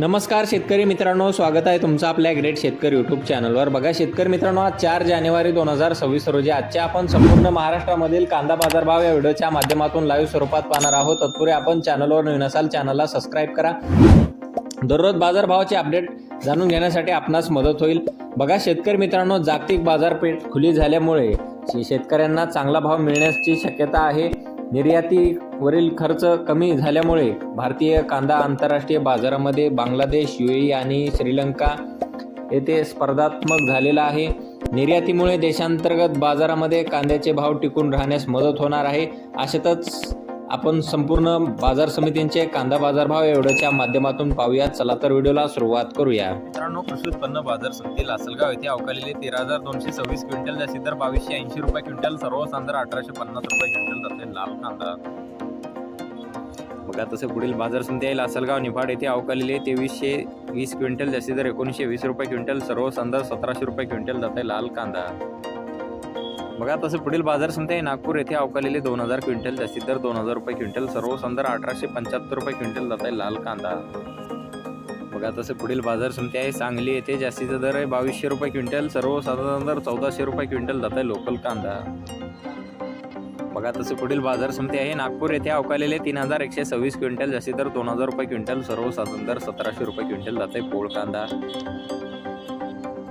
नमस्कार शेतकरी मित्रांनो स्वागत आहे तुमचं आपल्या ग्रेट शेतकरी यूट्यूब चॅनलवर बघा शेतकरी मित्रांनो आज चार जानेवारी दोन हजार सव्वीस रोजी आजच्या आपण संपूर्ण महाराष्ट्रामधील कांदा बाजारभाव या व्हिडिओच्या माध्यमातून लाईव्ह स्वरूपात पाहणार आहोत. तत्पूर्वी आपण चॅनलवर नवीन असाल चॅनलला सबस्क्राईब करा. दररोज बाजारभावाचे अपडेट जाणून घेण्यासाठी आपणास मदत होईल. बघा शेतकरी मित्रांनो जागतिक बाजारपेठ खुली झाल्यामुळे शे- शेतकऱ्यांना चांगला भाव मिळण्याची शक्यता आहे. निर्यातीवरील खर्च कमी झाल्यामुळे भारतीय कांदा आंतरराष्ट्रीय बाजारामध्ये बांगलादेश युएई आणि श्रीलंका येथे स्पर्धात्मक झालेला आहे. निर्यातीमुळे देशांतर्गत बाजारामध्ये कांद्याचे भाव टिकून राहण्यास मदत होणार आहे. अशातच आपण संपूर्ण बाजार समितींचे कांदा बाजारभाव एवढ्याच्या माध्यमातून पाहूया. चला तर व्हिडिओला सुरुवात करूया. मित्रांनो कृषी उत्पन्न बाजार समिती लासलगाव येथे अवकालेले तेरा हजार दोनशे सव्वीस क्विंटल जास्ती दर बावीसशे ऐंशी रुपये क्विंटल सर्व सांदर अठराशे पन्नास रुपये क्विंटल जाते लाल कांदा. बघा तसे पुढील बाजार समिती आहे लासलगाव निफाड येथे अवकालेले तेवीसशे वीस क्विंटल जास्ती दर एकोणीसशे वीस रुपये क्विंटल सर्व सांदर सतराशे रुपये क्विंटल जाते लाल कांदा. बघा तसं पुढील बाजार समिती आहे. नागपूर येथे अवकालेले दोन हजार क्विंटल जास्ती दर दोन हजार रुपये क्विंटल. सर्व संदर अठराशे पंच्याहत्तर रुपये क्विंटल जात आहे लाल कांदा. बघा तसे पुढील बाजार समिती आहे. सांगली येथे जास्तीचा दर आहे बावीसशे रुपये क्विंटल. सर्वसाधारण दर चौदाशे रुपये क्विंटल जात आहे लोकल कांदा. बघा तसे पुढील बाजार समिती आहे. नागपूर येथे अवकालेले तीन हजार एकशे सव्वीस क्विंटल जास्ती दर दोन हजार रुपये क्विंटल. सर्वसाधारण दर सतराशे रुपये क्विंटल जात आहे पोळ कांदा.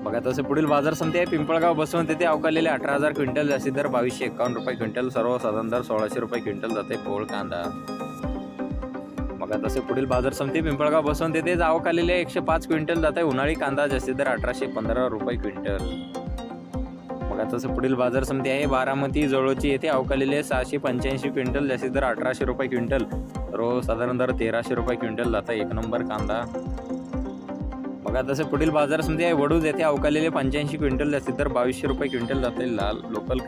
बघा तसे पुढील बाजार समिती आहे. पिंपळगाव बसवून तेथे अवकालेले अठरा हजार क्विंटल जास्ती दर बावीसशे एकावन्न रुपये क्विंटल सर्वसाधारण दर सोळाशे रुपये क्विंटल जाते पोळ कांदा. बघा तसे पुढील बाजार समिती पिंपळगाव बसवून तेथे अवकालेले एकशे पाच क्विंटल जाते. आहे उन्हाळी कांदा जास्तीत दर अठराशे पंधरा रुपये क्विंटल. बघा तसं पुढील बाजार समिती आहे. बारामती जवळची येथे अवकालेले सहाशे पंच्याऐंशी क्विंटल जास्तीत दर अठराशे रुपये क्विंटल. रोज साधारण दर तेराशे रुपये क्विंटल जाता एक नंबर कांदा. बघा तसं पुढील बाजार समिती आहे वडूज येथे अवकालेले पंच्याऐंशी क्विंटल जातील तर बावीसशे रुपये क्विंटल जाते लाल लोकल का?